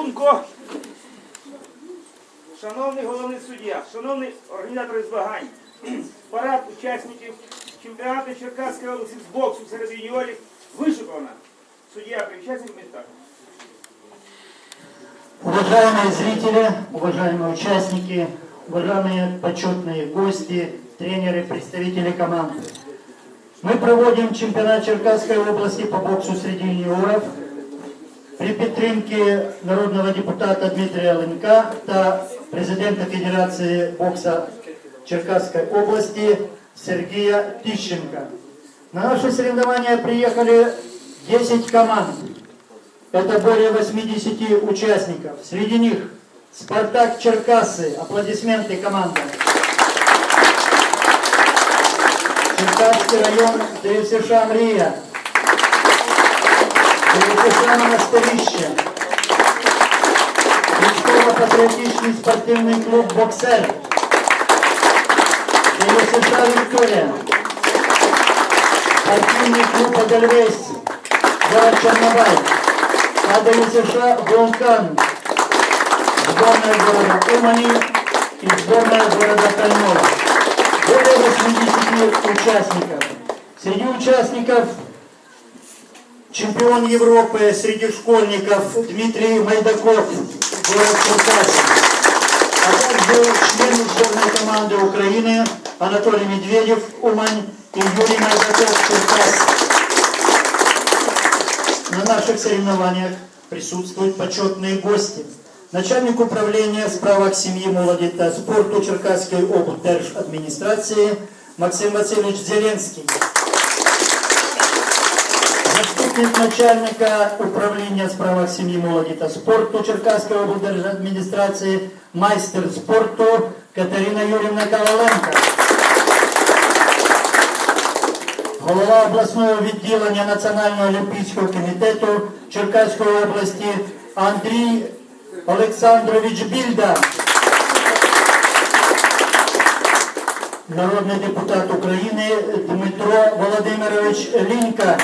Апарат Струнко. Шановний головний суддя, шановні організатори змагань, парад учасників чемпіонату Черкаської області з боксу серед юніорів вишикована. Суддя при учасниках міста. Уважаемые зрители, уважаемые участники, уважаемые почетные гости, тренеры, представители команды. Мы проводим чемпионат Черкасской области по боксу среди юниоров при підтримці народного депутата Дмитрия Ленка та президента Федерации бокса Черкасской области Сергея Тищенко. На наши соревнования приехали 10 команд. Это более 80 участников. Среди них Спартак Черкассы. Аплодисменты командам. Черкасский район ДСШ Мрия. ДСШ Монастырище. Військово-патріотичний спортивний клуб «Боксер». ДСШ Вікторія. Спортивный клуб «Эдельвейс». Город Чернобай. АДСШ «Вулкан». Сборная города Умани и сборная города Кальнова. Более 80 участников. Среди участников чемпион Европы среди школьников Дмитрий Майдаков, город Черкассы. А также член сборной команды Украины Анатолий Медведев, Умань и Юрий Майдаков, Черкассы. На наших соревнованиях присутствуют почетные гости. Начальник управления в справах семьи, молоди та спорту Черкасской облдержадминистрации администрации Максим Васильевич Зеленский. Заступник начальника управления в справах семьи, молоди та спорту Черкасской облдержадминистрации майстер спорту Катерина Юрьевна Коваленко. голова обласного відділення Національного олімпійського комітету Черкаської області Андрій Олександрович Більда. Народний депутат України Дмитро Володимирович Лінька.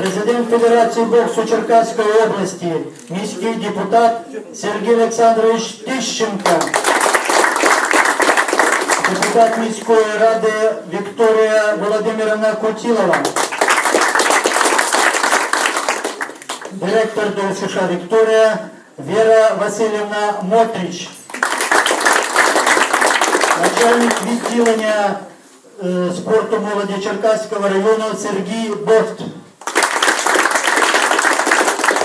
Президент Федерації боксу Черкаської області, міський депутат Сергій Олександрович Тищенко. Депутат міської ради Вікторія Володимирівна Кутілова. Директор ДСШ Вікторія Віра Васильівна Мотрич. Начальник відділення е, спорту молоді Черкаського району Сергій Бохт.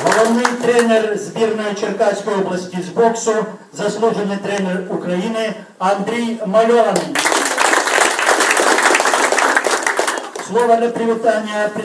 Головний тренер збірної Черкаської області з боксу, заслужений тренер України Андрій Мальований. Слово для привітання